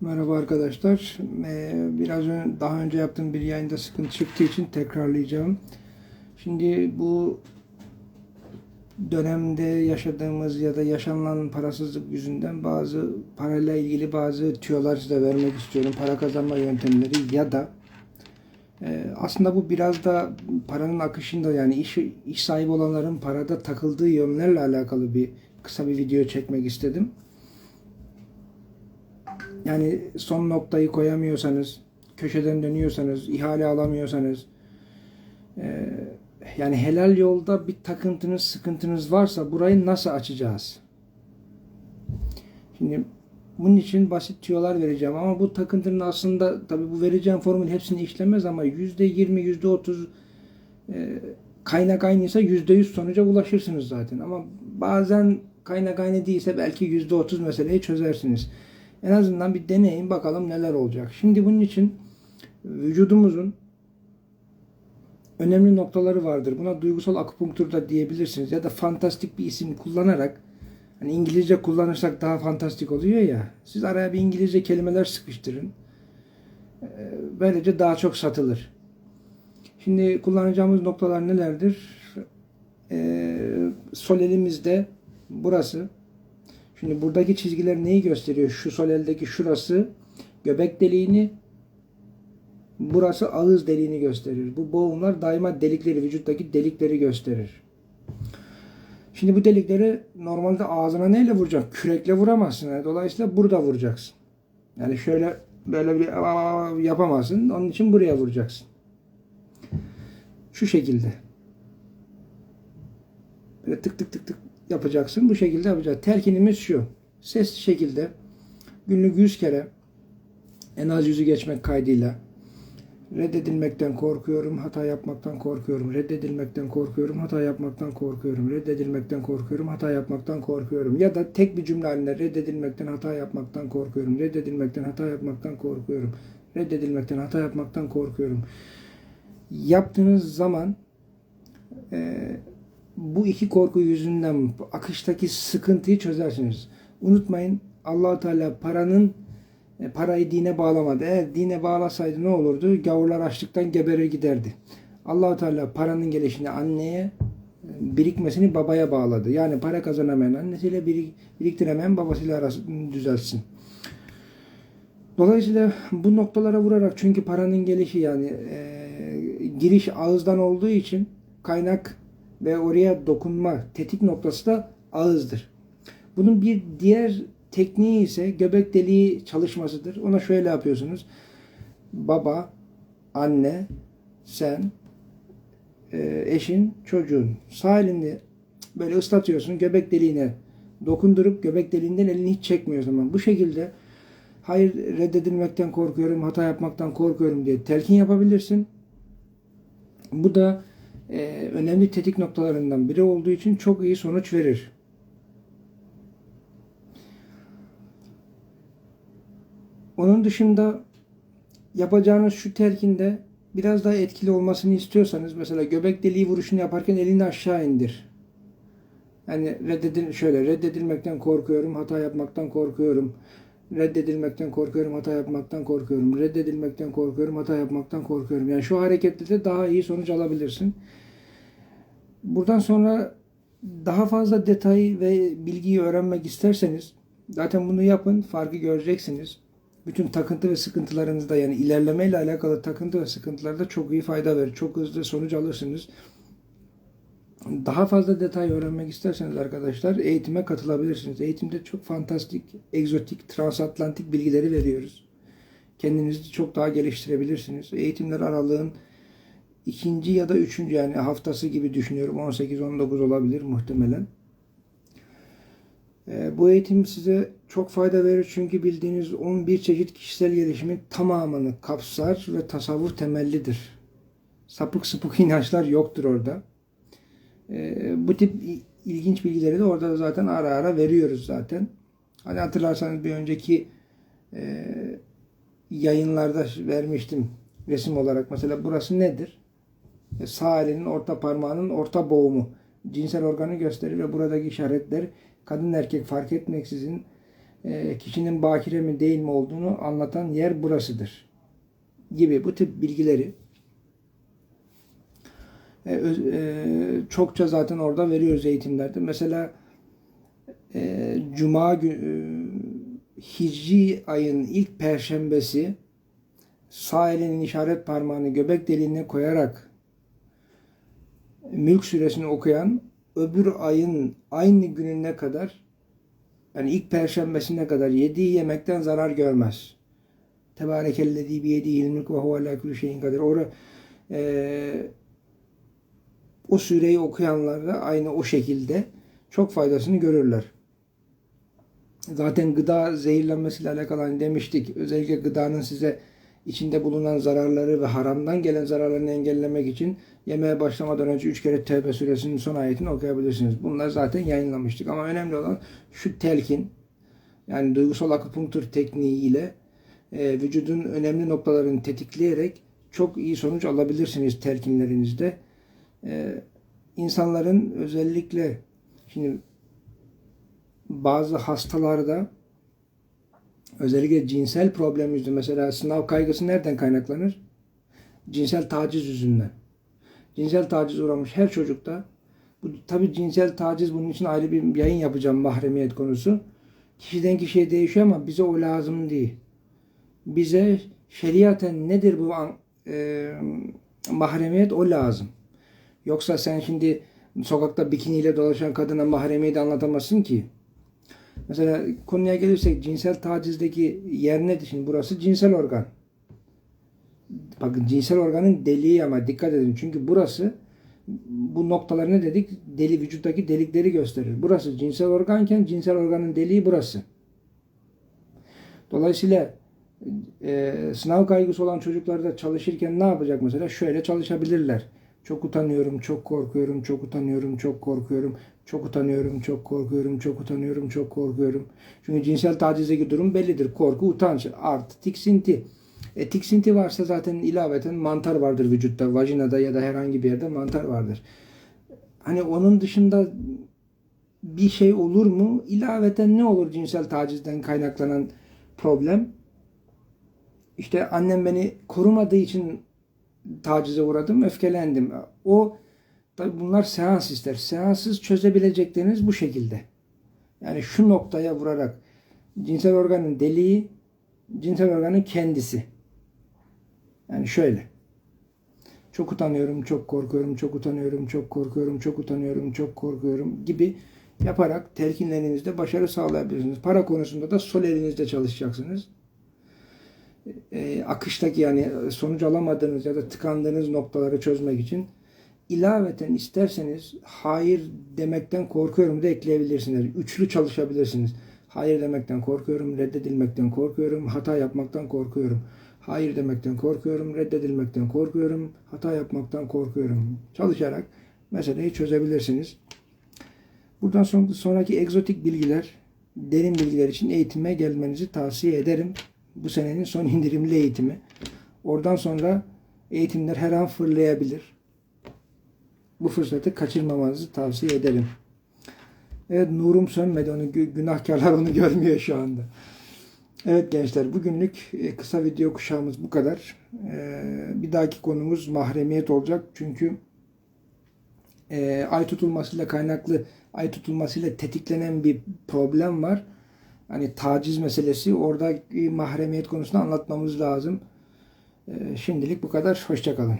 Merhaba arkadaşlar. Ee, biraz ön- daha önce yaptığım bir yayında sıkıntı çıktığı için tekrarlayacağım. Şimdi bu dönemde yaşadığımız ya da yaşanılan parasızlık yüzünden bazı parayla ilgili bazı tüyolar size vermek istiyorum. Para kazanma yöntemleri ya da e, aslında bu biraz da paranın akışında yani iş, iş sahibi olanların parada takıldığı yönlerle alakalı bir kısa bir video çekmek istedim. Yani son noktayı koyamıyorsanız, köşeden dönüyorsanız, ihale alamıyorsanız, e, yani helal yolda bir takıntınız, sıkıntınız varsa burayı nasıl açacağız? Şimdi bunun için basit tüyolar vereceğim ama bu takıntının aslında tabi bu vereceğim formül hepsini işlemez ama yüzde yirmi, yüzde otuz e, kaynak aynıysa yüzde yüz sonuca ulaşırsınız zaten ama bazen kaynak aynı değilse belki yüzde otuz meseleyi çözersiniz. En azından bir deneyin bakalım neler olacak. Şimdi bunun için vücudumuzun önemli noktaları vardır. Buna duygusal akupunktur da diyebilirsiniz ya da fantastik bir isim kullanarak hani İngilizce kullanırsak daha fantastik oluyor ya. Siz araya bir İngilizce kelimeler sıkıştırın. Ee, Böylece daha çok satılır. Şimdi kullanacağımız noktalar nelerdir? Ee, sol elimizde burası. Şimdi buradaki çizgiler neyi gösteriyor? Şu sol eldeki şurası göbek deliğini, burası ağız deliğini gösterir. Bu boğumlar daima delikleri, vücuttaki delikleri gösterir. Şimdi bu delikleri normalde ağzına neyle vuracaksın? Kürekle vuramazsın. Yani dolayısıyla burada vuracaksın. Yani şöyle böyle bir yapamazsın. Onun için buraya vuracaksın. Şu şekilde. Böyle tık tık tık tık yapacaksın. Bu şekilde yapacağız. Telkinimiz şu. Ses şekilde günlük 100 kere en az yüzü geçmek kaydıyla reddedilmekten korkuyorum, hata yapmaktan korkuyorum, reddedilmekten korkuyorum, hata yapmaktan korkuyorum, reddedilmekten korkuyorum, hata yapmaktan korkuyorum. Ya da tek bir cümle halinde reddedilmekten, hata yapmaktan korkuyorum, reddedilmekten, hata yapmaktan korkuyorum, reddedilmekten, hata yapmaktan korkuyorum. Yaptığınız zaman eee bu iki korku yüzünden akıştaki sıkıntıyı çözersiniz. Unutmayın Allahu Teala paranın e, parayı dine bağlamadı. Eğer dine bağlasaydı ne olurdu? Gavurlar açlıktan geberir giderdi. Allahu Teala paranın gelişini anneye e, birikmesini babaya bağladı. Yani para kazanamayan annesiyle birik, biriktiremeyen babasıyla arasını düzelsin. Dolayısıyla bu noktalara vurarak çünkü paranın gelişi yani e, giriş ağızdan olduğu için kaynak ve oraya dokunma tetik noktası da ağızdır. Bunun bir diğer tekniği ise göbek deliği çalışmasıdır. Ona şöyle yapıyorsunuz. Baba, anne, sen, e, eşin, çocuğun sağ elini böyle ıslatıyorsun göbek deliğine dokundurup göbek deliğinden elini hiç çekmiyorsun. Ama bu şekilde hayır reddedilmekten korkuyorum, hata yapmaktan korkuyorum diye telkin yapabilirsin. Bu da e, önemli tetik noktalarından biri olduğu için çok iyi sonuç verir. Onun dışında yapacağınız şu telkinde biraz daha etkili olmasını istiyorsanız mesela göbek deliği vuruşunu yaparken elini aşağı indir. Yani reddedil şöyle reddedilmekten korkuyorum, hata yapmaktan korkuyorum. Reddedilmekten korkuyorum, hata yapmaktan korkuyorum. Reddedilmekten korkuyorum, hata yapmaktan korkuyorum. Yani şu hareketle de daha iyi sonuç alabilirsin. Buradan sonra daha fazla detay ve bilgiyi öğrenmek isterseniz zaten bunu yapın, farkı göreceksiniz. Bütün takıntı ve sıkıntılarınızda yani ilerlemeyle alakalı takıntı ve sıkıntılarda çok iyi fayda verir. Çok hızlı sonuç alırsınız. Daha fazla detay öğrenmek isterseniz arkadaşlar eğitime katılabilirsiniz. Eğitimde çok fantastik, egzotik, transatlantik bilgileri veriyoruz. Kendinizi çok daha geliştirebilirsiniz. Eğitimler aralığın ikinci ya da üçüncü yani haftası gibi düşünüyorum. 18-19 olabilir muhtemelen. Ee, Bu eğitim size çok fayda verir çünkü bildiğiniz 11 çeşit kişisel gelişimin tamamını kapsar ve tasavvuf temellidir. Sapık sapık inançlar yoktur orada. Ee, Bu tip ilginç bilgileri de orada zaten ara ara veriyoruz zaten. Hani hatırlarsanız bir önceki e, yayınlarda vermiştim resim olarak. Mesela burası nedir? E, Sağ elinin orta parmağının orta boğumu cinsel organı gösterir ve buradaki işaretler kadın erkek fark etmeksizin e, kişinin bakire mi değil mi olduğunu anlatan yer burasıdır. Gibi bu tip bilgileri e, e, çokça zaten orada veriyoruz eğitimlerde. Mesela e, Cuma günü Hicri ayın ilk perşembesi sağ elinin işaret parmağını göbek deliğine koyarak Mülk suresini okuyan öbür ayın aynı gününe kadar yani ilk perşembesine kadar yediği yemekten zarar görmez. Tebarekellezî biyedihi ilmük ve huve alâ kulli şeyin kadir. Orada eee o sureyi okuyanlar da aynı o şekilde çok faydasını görürler. Zaten gıda zehirlenmesiyle alakalı hani demiştik. Özellikle gıdanın size içinde bulunan zararları ve haramdan gelen zararlarını engellemek için yemeğe başlamadan önce üç kere Tevbe suresinin son ayetini okuyabilirsiniz. Bunlar zaten yayınlamıştık. Ama önemli olan şu telkin yani duygusal akupunktur tekniğiyle e, vücudun önemli noktalarını tetikleyerek çok iyi sonuç alabilirsiniz telkinlerinizde. E, insanların özellikle şimdi bazı hastalarda özellikle cinsel problem yüzünden mesela sınav kaygısı nereden kaynaklanır? Cinsel taciz yüzünden. Cinsel taciz uğramış her çocukta bu tabi cinsel taciz bunun için ayrı bir yayın yapacağım mahremiyet konusu. Kişiden kişiye değişiyor ama bize o lazım değil. Bize şeriaten nedir bu an- e, mahremiyet o lazım. Yoksa sen şimdi sokakta bikiniyle dolaşan kadına mahremiyeti anlatamazsın ki. Mesela konuya gelirsek cinsel tacizdeki yer nedir? Şimdi burası cinsel organ. Bakın cinsel organın deliği ama dikkat edin. Çünkü burası bu noktalar ne dedik? Deli vücuttaki delikleri gösterir. Burası cinsel organken cinsel organın deliği burası. Dolayısıyla e, sınav kaygısı olan çocuklar da çalışırken ne yapacak mesela? Şöyle çalışabilirler. Çok utanıyorum, çok korkuyorum, çok utanıyorum, çok korkuyorum, çok utanıyorum, çok korkuyorum, çok utanıyorum, çok korkuyorum. Çünkü cinsel tacizdeki durum bellidir. Korku, utanç, artı tiksinti. E, tiksinti varsa zaten ilaveten mantar vardır vücutta. Vajinada ya da herhangi bir yerde mantar vardır. Hani onun dışında bir şey olur mu? İlaveten ne olur cinsel tacizden kaynaklanan problem? İşte annem beni korumadığı için tacize uğradım, öfkelendim. O tabi bunlar seans ister. Seanssız çözebilecekleriniz bu şekilde. Yani şu noktaya vurarak cinsel organın deliği, cinsel organın kendisi. Yani şöyle. Çok utanıyorum, çok korkuyorum, çok utanıyorum, çok korkuyorum, çok utanıyorum, çok korkuyorum gibi yaparak telkinlerinizde başarı sağlayabilirsiniz. Para konusunda da sol elinizde çalışacaksınız e, akıştaki yani sonuç alamadığınız ya da tıkandığınız noktaları çözmek için ilaveten isterseniz hayır demekten korkuyorum da ekleyebilirsiniz. Üçlü çalışabilirsiniz. Hayır demekten korkuyorum, reddedilmekten korkuyorum, hata yapmaktan korkuyorum. Hayır demekten korkuyorum, reddedilmekten korkuyorum, hata yapmaktan korkuyorum. Çalışarak meseleyi çözebilirsiniz. Buradan son, sonraki egzotik bilgiler, derin bilgiler için eğitime gelmenizi tavsiye ederim bu senenin son indirimli eğitimi. Oradan sonra eğitimler her an fırlayabilir. Bu fırsatı kaçırmamanızı tavsiye ederim. Evet nurum sönmedi. Onu gü- günahkarlar onu görmüyor şu anda. Evet gençler bugünlük e, kısa video kuşağımız bu kadar. E, Bir dahaki konumuz mahremiyet olacak. Çünkü e, ay tutulmasıyla kaynaklı ay tutulmasıyla tetiklenen bir problem var hani taciz meselesi orada mahremiyet konusunda anlatmamız lazım. Ee, Şimdilik bu kadar. Hoşçakalın.